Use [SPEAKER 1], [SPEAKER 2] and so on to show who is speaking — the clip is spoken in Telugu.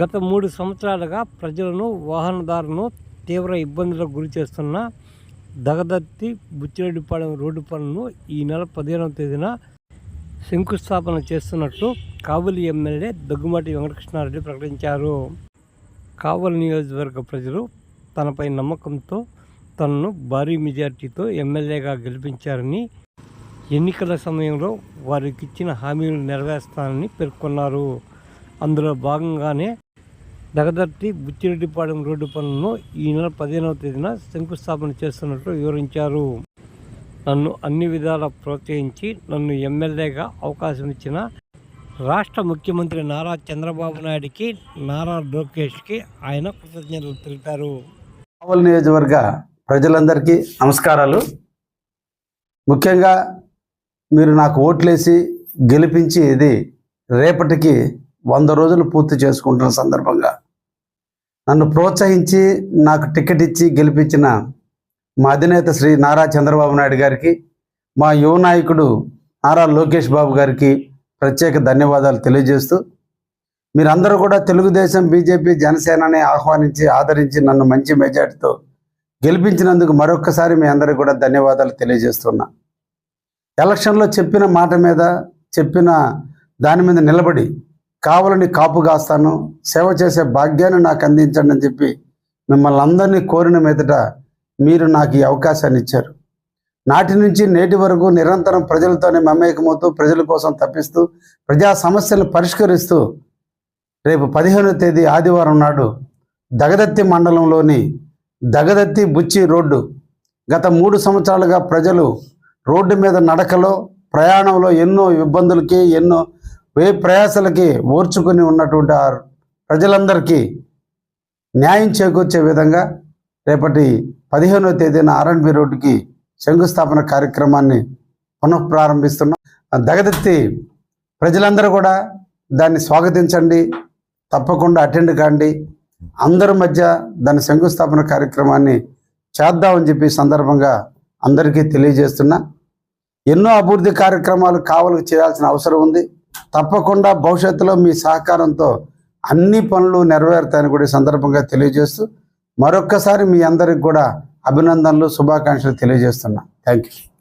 [SPEAKER 1] గత మూడు సంవత్సరాలుగా ప్రజలను వాహనదారులను తీవ్ర ఇబ్బందులకు గురి చేస్తున్న దగదత్తి బుచ్చిరెడ్డిపాలెం రోడ్డు పనులను ఈ నెల పదిహేనవ తేదీన శంకుస్థాపన చేస్తున్నట్లు కావలి ఎమ్మెల్యే దగ్గుమాటి వెంకటకృష్ణారెడ్డి ప్రకటించారు. కావలి నియోజకవర్గ ప్రజలు తనపై నమ్మకంతో తనను భారీ మెజార్టీతో ఎమ్మెల్యేగా గెలిపించారని ఎన్నికల సమయంలో వారికి ఇచ్చిన హామీలు నెరవేర్స్తానని పేర్కొన్నారు. అందులో భాగంగానే దగదర్తి బుచ్చిరెడ్డిపాలెం రోడ్డు పనులను ఈ నెల పదిహేనవ తేదీన శంకుస్థాపన చేస్తున్నట్లు వివరించారు. నన్ను అన్ని విధాలా ప్రోత్సహించి నన్ను ఎమ్మెల్యేగా అవకాశం ఇచ్చిన రాష్ట్ర ముఖ్యమంత్రి నారా చంద్రబాబు నాయుడికి నారా లోకేష్కి ఆయన కృతజ్ఞతలు తెలిపారు.
[SPEAKER 2] కావల్ నియోజకవర్గ ప్రజలందరికీ నమస్కారాలు. ముఖ్యంగా మీరు నాకు ఓట్లేసి గెలిపించి ఇది రేపటికి వంద రోజులు పూర్తి చేసుకుంటున్న సందర్భంగా నన్ను ప్రోత్సహించి నాకు టికెట్ ఇచ్చి గెలిపించిన మా అధినేత శ్రీ నారా చంద్రబాబు నాయుడు గారికి మా యువ నాయకుడు నారా లోకేష్ బాబు గారికి ప్రత్యేక ధన్యవాదాలు తెలియజేస్తూ మీరందరూ కూడా తెలుగుదేశం బీజేపీ జనసేనని ఆహ్వానించి ఆదరించి నన్ను మంచి మెజార్టీతో గెలిపించినందుకు మరొక్కసారి మీ అందరికీ కూడా ధన్యవాదాలు తెలియజేస్తున్నా. ఎలక్షన్లో చెప్పిన మాట మీద చెప్పిన దాని మీద నిలబడి కావలని కాపు కాస్తాను సేవ చేసే భాగ్యాన్ని నాకు అందించండి అని చెప్పి మిమ్మల్ని అందరినీ కోరిన మీదట మీరు నాకు ఈ అవకాశాన్ని ఇచ్చారు. నాటి నుంచి నేటి వరకు నిరంతరం ప్రజలతోనే మమేకమవుతూ ప్రజల కోసం తప్పిస్తూ ప్రజా సమస్యలు పరిష్కరిస్తూ రేపు పదిహేనవ తేదీ ఆదివారం నాడు దగదత్తి మండలంలోని దగదత్తి బుచ్చి రోడ్డు గత మూడు సంవత్సరాలుగా ప్రజలు రోడ్డు మీద నడకలో ప్రయాణంలో ఎన్నో ఇబ్బందులకి ఎన్నో వే ప్రయాసలకి ఓర్చుకొని ఉన్నటువంటి ఆ ప్రజలందరికీ న్యాయం చేకూర్చే విధంగా రేపటి పదిహేనవ తేదీన ఆర్ఎండ్బి రోడ్డుకి శంకుస్థాపన కార్యక్రమాన్ని పునఃప్రారంభిస్తున్నాం. దగదెత్తి ప్రజలందరూ కూడా దాన్ని స్వాగతించండి తప్పకుండా అటెండ్ కాండి. అందరి మధ్య దాని శంకుస్థాపన కార్యక్రమాన్ని చేద్దామని చెప్పి సందర్భంగా అందరికీ తెలియజేస్తున్నా. ఎన్నో అభివృద్ధి కార్యక్రమాలు కావలకు చేయాల్సిన అవసరం ఉంది. తప్పకుండా భవిష్యత్తులో మీ సహకారంతో అన్ని పనులు నెరవేరుతాయని కూడా సందర్భంగా తెలియజేస్తూ మరొక్కసారి మీ అందరికి కూడా అభినందనలు శుభాకాంక్షలు తెలియజేస్తున్నా. Thank you